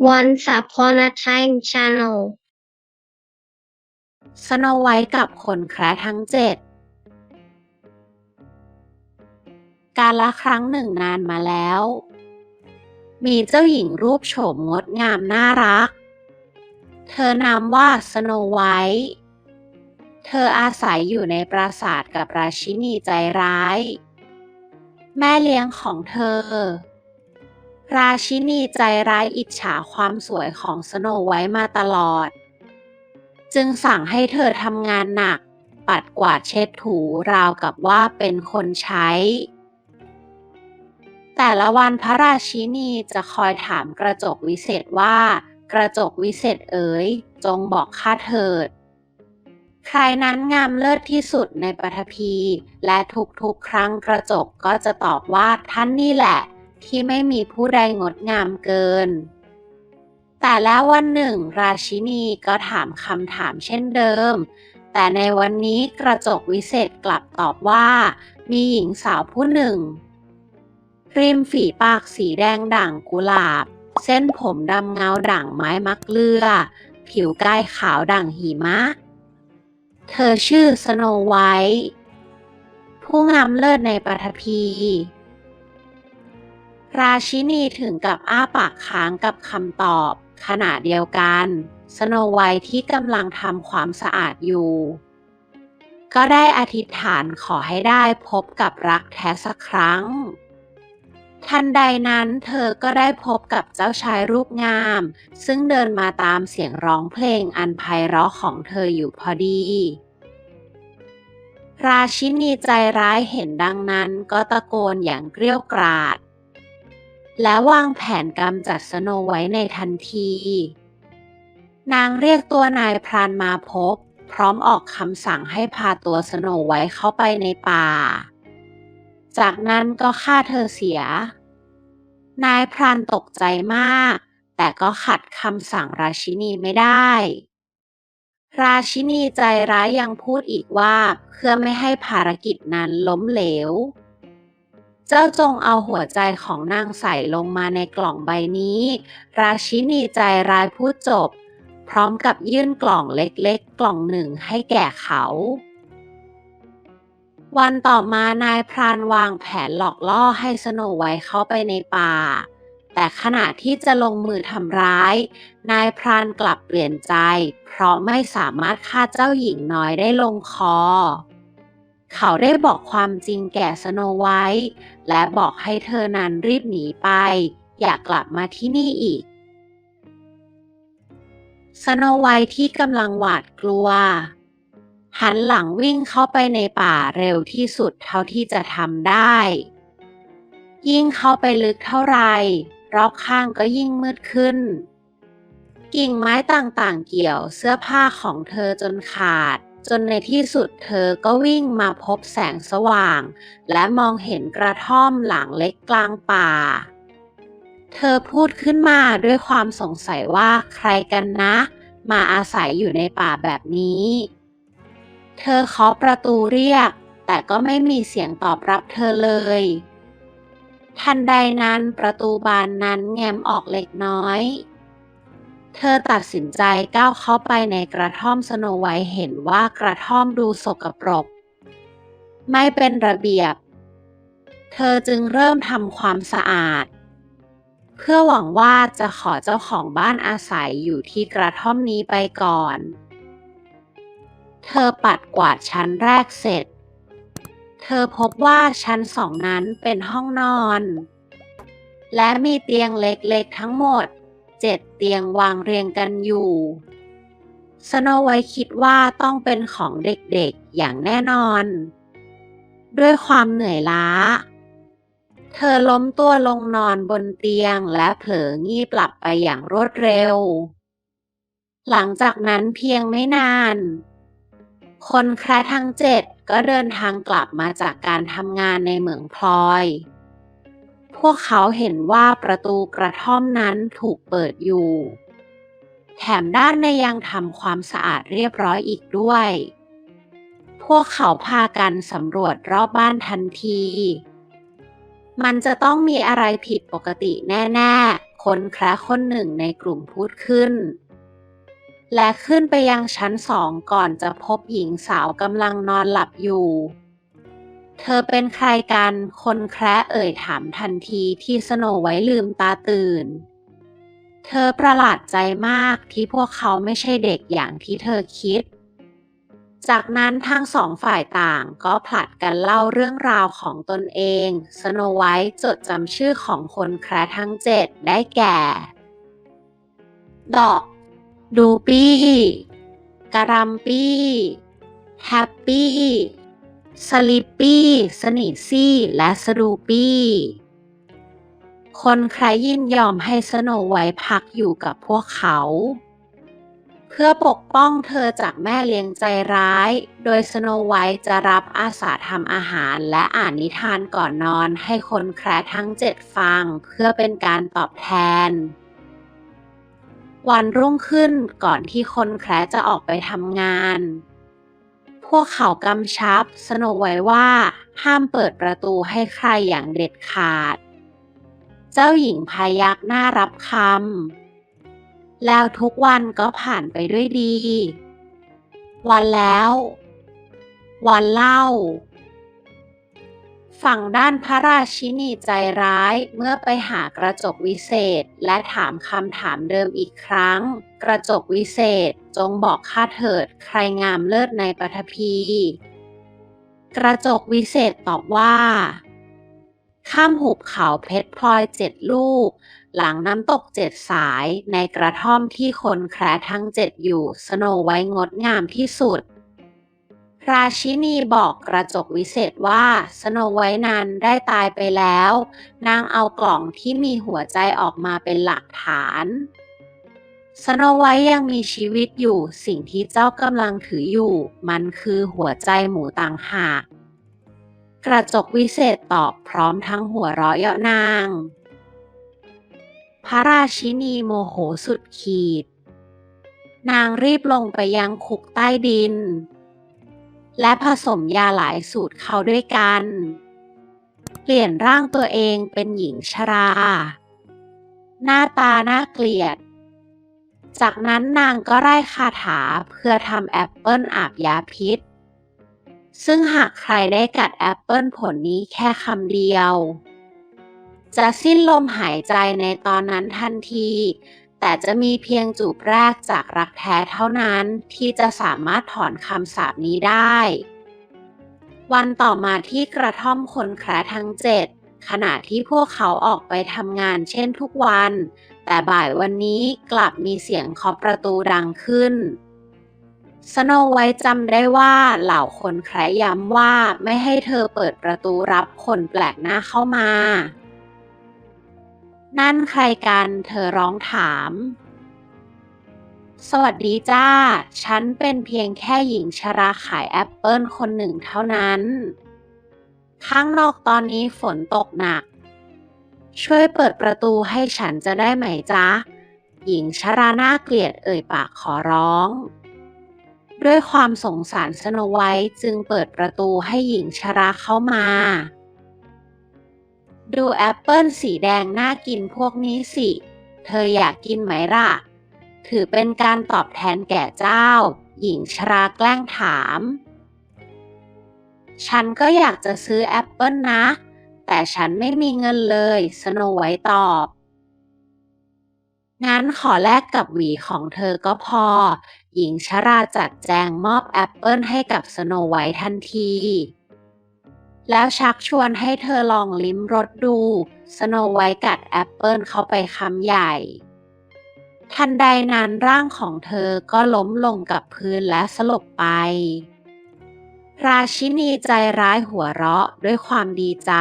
Once upon a time channel สโนไวท์กับคนแคระทั้งเจ็ด การละครั้งหนึ่งนานมาแล้ว มีเจ้าหญิงรูปโฉมงดงามน่ารัก เธอนามว่าสโนไวท์เธออาศัยอยู่ในปราสาทกับราชินีใจร้าย แม่เลี้ยงของเธอ ราชินีใจร้ายอิจฉาความสวยของสโนไวท์มาตลอด จึงสั่งให้เธอทำงานหนัก ปัดกวาดเช็ดถูราวกับว่าเป็นคนใช้ แต่ละวันพระราชินีจะคอยถามกระจกวิเศษว่า กระจกวิเศษเอ๋ย จงบอกข้าเถิด ใครนั้นงามเลิศที่สุดในปฐพี และทุกๆครั้งกระจกก็จะตอบว่าท่านนี่แหละ ที่ไม่มีผู้ใดงดงามเกิน แต่แล้ววันหนึ่ง ราชินีก็ถามคำถามเช่นเดิม แต่ในวันนี้กระจกวิเศษกลับตอบว่า มีหญิงสาวผู้หนึ่ง ริมฝีปากสีแดงด่างกุหลาบ เส้นผมดำเงาด่างไม้มักเลือ ผิวกายขาวด่างหิมะ เธอชื่อสโนไวท์ผู้งามเลิศในปฐพี ราชินีถึงกับอ้าปากค้างกับคำตอบ ขณะเดียวกันสโนไวท์ที่กำลังทำความสะอาดอยู่ ก็ได้อธิษฐานขอให้ได้พบกับรักแท้สักครั้ง ทันใดนั้นเธอก็ได้พบกับเจ้าชายรูปงาม ซึ่งเดินมาตามเสียงร้องเพลงอันไพเราะของเธออยู่พอดี ราชินีใจร้ายเห็นดังนั้นก็ตะโกนอย่างเกรี้ยวกราด และวางแผนกำจัดสโนไว้ในทันที นางเรียกตัวนายพรานมาพบ พร้อมออกคำสั่งให้พาตัวสโนไว้เข้าไปในป่า จากนั้นก็ฆ่าเธอเสีย นายพรานตกใจมาก แต่ก็ขัดคำสั่งราชินีไม่ได้ ราชินีใจร้ายยังพูดอีกว่าเพื่อไม่ให้ภารกิจนั้นล้มเหลว เจ้าจงเอาหัวใจของนางใส่ลงมาในกล่องใบนี้ ราชินีใจร้ายพูดจบ พร้อมกับยื่นกล่องเล็กๆ กล่องหนึ่งให้แก่เขา วันต่อมานายพรานวางแผนหลอกล่อให้สโนไวท์เข้าไปในป่า แต่ขณะที่จะลงมือทำร้าย นายพรานกลับเปลี่ยนใจ เพราะไม่สามารถฆ่าเจ้าหญิงน้อยได้ลงคอ เขาได้บอกความจริงแก่สโนไวท์และบอกให้เธอนั้นรีบหนีไป อย่ากลับมาที่นี่อีก สโนไวท์ที่กำลังหวาดกลัว หันหลังวิ่งเข้าไปในป่าเร็วที่สุดเท่าที่จะทำได้ ยิ่งเข้าไปลึกเท่าไหร่รอบข้างก็ยิ่งมืดขึ้น กิ่งไม้ต่างๆเกี่ยวเสื้อผ้าของเธอจนขาด จนในที่สุดเธอก็วิ่งมาพบแสงสว่าง และมองเห็นกระท่อมหลังเล็กกลางป่า เธอพูดขึ้นมาด้วยความสงสัยว่าใครกันนะ มาอาศัยอยู่ในป่าแบบนี้ เธอเคาะประตูเรียก แต่ก็ไม่มีเสียงตอบรับเธอเลย ทันใดนั้นประตูบานนั้นแง้มออกเล็กน้อย เธอตัดสินใจก้าวเข้าไปในกระท่อมสโนไวท์เห็นว่ากระท่อมดูสกปรก ไม่เป็นระเบียบ เธอจึงเริ่มทำความสะอาด เพื่อหวังว่าจะขอเจ้าของบ้านอาศัยอยู่ที่กระท่อมนี้ไปก่อน เธอปัดกวาดชั้นแรกเสร็จ เธอพบว่าชั้นสองนั้นเป็นห้องนอน และมีเตียงเล็กๆทั้งหมด เจ็ดเตียงวางเรียงกันอยู่สโนไวท์คิดว่าต้องเป็นของเด็กๆอย่างแน่นอน ด้วยความเหนื่อยล้า เธอล้มตัวลงนอนบนเตียงและเผลองีบหลับไปอย่างรวดเร็ว หลังจากนั้นเพียงไม่นาน คนแคระทั้งเจ็ดก็เดินทางกลับมาจากการทำงานในเหมืองพลอย พวกเขาเห็นว่าประตูกระท่อมนั้นถูกเปิดอยู่ แถมด้านในยังทำความสะอาดเรียบร้อยอีกด้วย พวกเขาพากันสำรวจรอบบ้านทันที มันจะต้องมีอะไรผิดปกติแน่ๆ คนแคระคนหนึ่งในกลุ่มพูดขึ้น และขึ้นไปยังชั้นสองก่อนจะพบหญิงสาวกำลังนอนหลับอยู่ เธอเป็นใครกัน คนแคระเอ่ยถามทันทีที่สโนไว้ลืมตาตื่น เธอประหลาดใจมากที่พวกเขาไม่ใช่เด็กอย่างที่เธอคิด จากนั้นทั้งสองฝ่ายต่างก็ผลัดกันเล่าเรื่องราวของตนเอง สโนไวท์จดจำชื่อของคนแคระทั้งเจ็ดได้แก่ ดอก ดูปี้กระรัมปี้ แฮปปี้ สลิปปี้ สนิทซี่ และสดูปี้ คนใครยินยอมให้สโนไวท์พักอยู่กับพวกเขา เพื่อปกป้องเธอจากแม่เลี้ยงใจร้าย โดยสโนไวท์จะรับอาสาทำอาหารและอ่านนิทานก่อนนอนให้คนแคระทั้งเจ็ดฟัง เพื่อเป็นการตอบแทนวันรุ่งขึ้นก่อนที่คนแคระจะออกไปทำงาน พวกเขากำชับสโนไว้ว่า ห้ามเปิดประตูให้ใครอย่างเด็ดขาด เจ้าหญิงพายักหน้ารับคำแล้วทุกวันก็ผ่านไปด้วยดี วันแล้ว วันเล่า ฝั่งด้านพระราชินีใจร้ายเมื่อไปหากระจกวิเศษและถามคำถามเดิมอีกครั้ง กระจกวิเศษจงบอกข้าเถิดใครงามเลิศในปฐพี กระจกวิเศษตอบว่า ข้ามหุบเขาเพชรพลอยเจ็ดลูก หลังน้ำตกเจ็ดสายในกระท่อมที่คนแคระทั้งเจ็ดอยู่สโนไว้งดงามที่สุด ราชินีบอกกระจกวิเศษว่าสโนไว้นั้นได้ตายไปแล้ว นางเอากล่องที่มีหัวใจออกมาเป็นหลักฐาน สโนไว้ยังมีชีวิตอยู่สิ่งที่เจ้ากำลังถืออยู่ มันคือหัวใจหมูต่างหาก กระจกวิเศษตอบพร้อมทั้งหัวเราะเยาะนาง พระราชินีโมโหสุดขีด นางรีบลงไปยังคุกใต้ดิน และผสมยาหลายสูตรเข้าด้วยกัน เปลี่ยนร่างตัวเองเป็นหญิงชรา หน้าตาน่าเกลียด จากนั้นนางก็ไร้คาถาเพื่อทำแอปเปิลอาบยาพิษ ซึ่งหากใครได้กัดแอปเปิลผลนี้แค่คำเดียว จะสิ้นลมหายใจในตอนนั้นทันที แต่จะมีเพียงจูบแรกจากรักแท้เท่านั้นที่จะสามารถถอนคำสาปนี้ได้ วันต่อมาที่กระท่อมคนแคระทั้งเจ็ดขณะที่พวกเขาออกไปทำงานเช่นทุกวัน แต่บ่ายวันนี้กลับมีเสียงเคาะประตูดังขึ้น สโนไว้จำได้ว่าเหล่าคนแคระย้ำว่าไม่ให้เธอเปิดประตูรับคนแปลกหน้าเข้ามา นั่นใครกันเธอร้องถาม สวัสดีจ้า ฉันเป็นเพียงแค่หญิงชราขายแอปเปิลคนหนึ่งเท่านั้น ข้างนอกตอนนี้ฝนตกหนัก ช่วยเปิดประตูให้ฉันจะได้ไหมจ๊ะ หญิงชราหน้าเกลียดเอ่ยปากขอร้อง ด้วยความสงสารสโนไวท์จึงเปิดประตูให้หญิงชราเข้ามา ดูแอปเปิลสีแดงน่ากินพวกนี้สิ เธออยากกินไหมล่ะ ถือเป็นการตอบแทนแก่เจ้า หญิงชราแกล้งถาม ฉันก็อยากจะซื้อแอปเปิลนะ แต่ฉันไม่มีเงินเลยสโนไวท์ตอบ งั้นขอแลกกับหวีของเธอก็พอ หญิงชราจัดแจงมอบแอปเปิลให้กับสโนไวท์ทันที แล้วชักชวนให้เธอลองลิ้มรสดู สโนไวท์กัดแอปเปิลเข้าไปคำใหญ่ ทันใดนั้นร่างของเธอก็ล้มลงกับพื้นและสลบไป ราชินีใจร้ายหัวเราะด้วยความดีใจ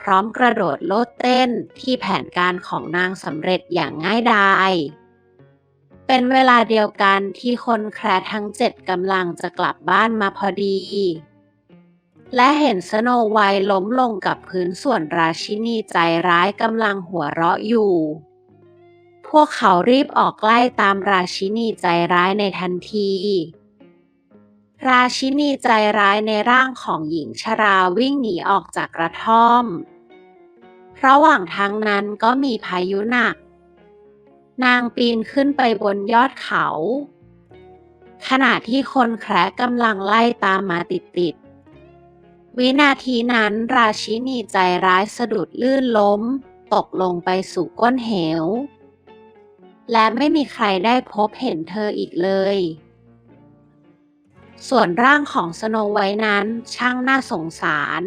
พร้อมกระโดดโลดเต้นที่แผนการของนางสำเร็จอย่างง่ายดายเป็นเวลาเดียวกันที่คนแคระทั้งเจ็ดกำลังจะกลับบ้านมาพอดี และเห็นสโนไวท์ล้มลงกับพื้นส่วนราชินีใจร้ายกำลังหัวเราะอยู่ พวกเขารีบออกใกล้ตามราชินีใจร้ายในทันที ราชินีใจร้ายในร่างของหญิงชราวิ่งหนีออกจากกระท่อม ระหว่างทางนั้นก็มีพายุหนัก นางปีนขึ้นไปบนยอดเขา ขณะที่คนแคระกำลังไล่ตามมาติดๆ วินาทีนั้นราชินีใจร้ายสะดุดลื่นล้ม ตกลงไปสู่ก้นเหว และไม่มีใครได้พบเห็นเธออีกเลย ส่วนร่างของสโนไวท์นั้นช่างน่าสงสาร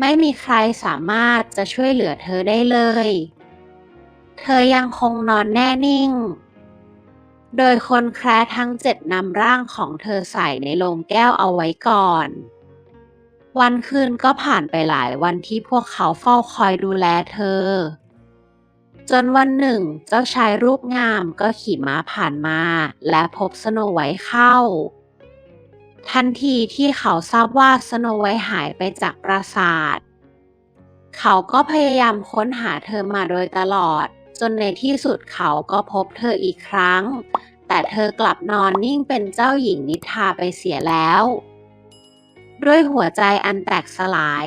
ไม่มีใครสามารถจะช่วยเหลือเธอได้เลย เธอยังคงนอนแน่นิ่ง โดยคนแคระทั้งเจ็ดนำร่างของเธอใส่ในโลงแก้วเอาไว้ก่อน วันคืนก็ผ่านไปหลายวันที่พวกเขาเฝ้าคอยดูแลเธอ จนวันหนึ่ง เจ้าชายรูปงามก็ขี่ม้าผ่านมา และพบสโนไวท์เข้า ทันทีที่เขาทราบว่าสโนไวท์หายไปจากปราสาท เขาก็พยายามค้นหาเธอมาโดยตลอด จนในที่สุดเขาก็พบเธออีกครั้ง แต่เธอกลับนอนนิ่งเป็นเจ้าหญิงนิทราไปเสียแล้ว ด้วยหัวใจอันแตกสลาย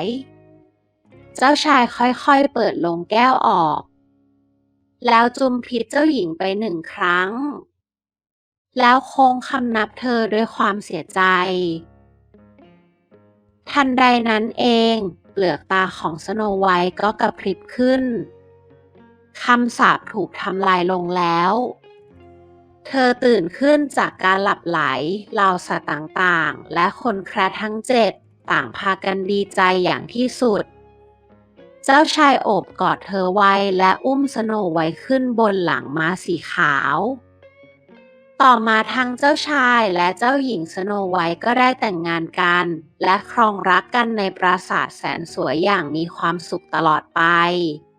เจ้าชายค่อยๆเปิดลงแก้วออก แล้วจุมพิษเจ้าหญิงไปหนึ่งครั้ง แล้วโค้งคำนับเธอด้วยความเสียใจ ทันใดนั้นเองเปลือกตาของสโนไวท์ก็กระพริบขึ้น คำสาปถูกทำลายลงแล้ว เธอตื่นขึ้นจากการหลับไหลเหล่าสัตว์ต่างๆ และคนแคระทั้งเจ็ดต่างพากันดีใจอย่างที่สุด เจ้าชายโอบกอดเธอไว้และอุ้มสโนไว้ขึ้นบนหลังม้าสีขาว ต่อมาทั้งเจ้าชายและเจ้าหญิงสโนไวท์ก็ได้แต่งงานกัน และครองรักกันในปราสาทแสนสวยอย่างมีความสุขตลอดไป